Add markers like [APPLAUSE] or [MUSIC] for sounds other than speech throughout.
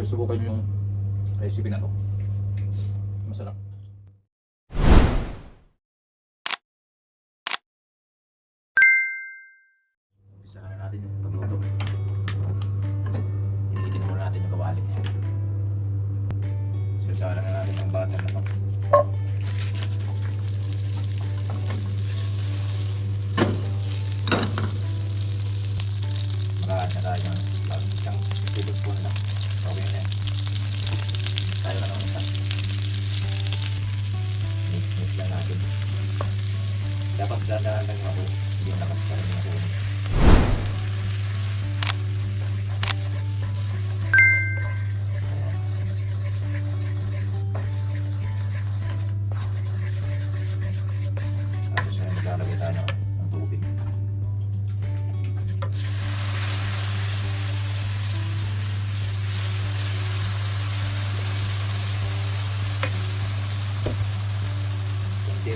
Kaya subukan nyo yung recipe na to. Masarap. Umpisa na natin yung pagluto. Initin muna natin yung kawali. Sasalan na natin yung butter na to. Maraan na tayo isang tablespoon na. Okay na yan. Tayo na naman isa. Mix mix lang natin. Dapat dadaan lang ako. Hindi yung lakas pa rin ako.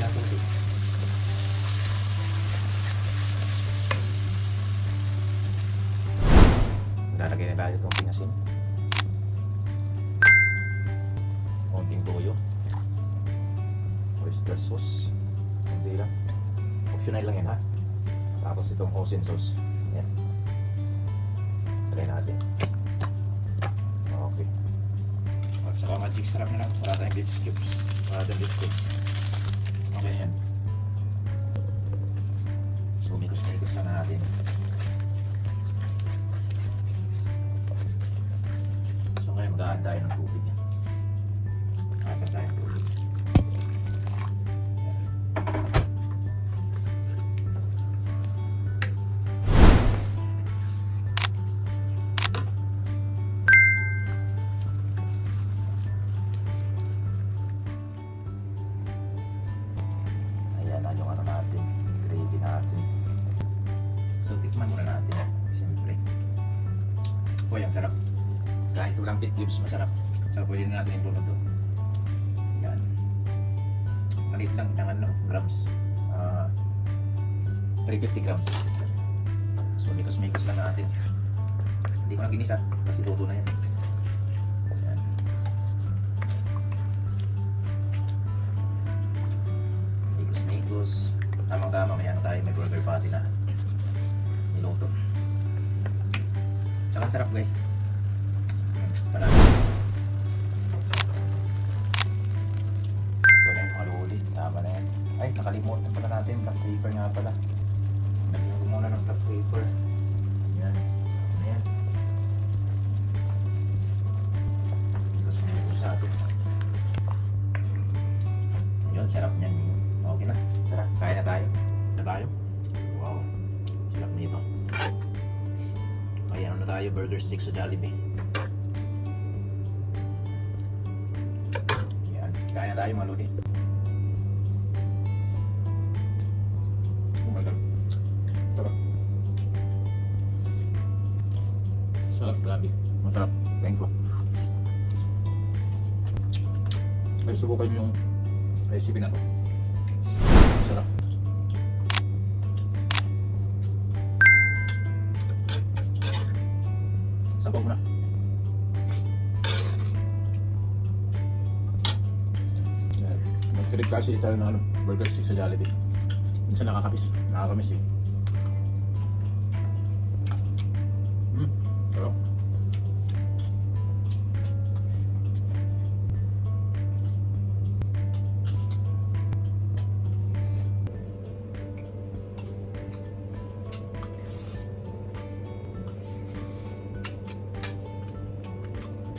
Lang tubig. Lalagay na tayo itong pinasin. Konting toyo. Oyster sauce. Hindi lang. Optional lang yan ha. Tapos itong hoisin sauce. Yan. Try natin. Okay. At saka magic sarap na lang. Wala tayong beef cubes. Wala tayong beef cubes. Mikos-mikos lang natin. So, ngayon mag-add tayo ng Uy, ang sarap. Kahit walang pit cubes, masarap. So, pwede na natin iluto to. Yan. Maliit lang ng ano, grams. Ah, 350 grams. So, mikos-mikos lang natin. Hindi ko na ginisa kasi luto na yan. Yan. Mikos-mikos. Tamang-tama, may ano tayo, may burger patty na niluto. Ang sarap guys. Ito na yung mga luli. Tama na yan. Ay, nakalimutan pala natin. Black paper nga pala. Ko muna ng black paper. Yan. Ano yan? Tapos may ito sa atin. Ayun, sarap niyan. Tayo, burger stick sa Jollibee. Yan, kaya na tayo mga lodi. Sarap. Sarap, grabe. Masarap. Thank you. Ay, subukan nyo yung recipe na to. Masarap. Sabaw na. Yan. Mag-trip kasi tayo ng ano, burger stick sa Jollibee. Minsan nakakapis. Nakakamiss eh.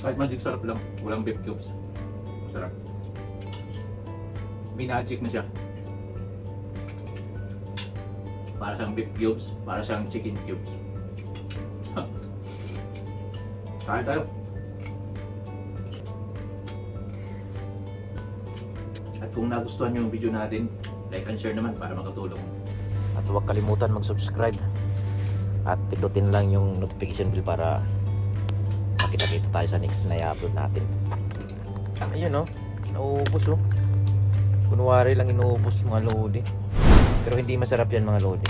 Kahit magic sarap lang, walang beef cubes. Masarap. May magic na siya. Para siyang beef cubes, para siyang chicken cubes. [LAUGHS] Kain tayo. At kung nagustuhan yung video natin, like and share naman para makatulong. At huwag kalimutan mag-subscribe at pindutin lang yung notification bell para makita-kita tayo sa next na i-upload natin. Ayun oh, nauubos oh. Kunwari lang inuubos yung mga lodi. Pero hindi masarap yan mga lodi.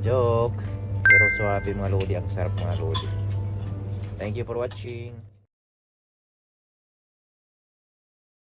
Joke. Pero swabe mga lodi, ang sarap mga lodi. Thank you for watching.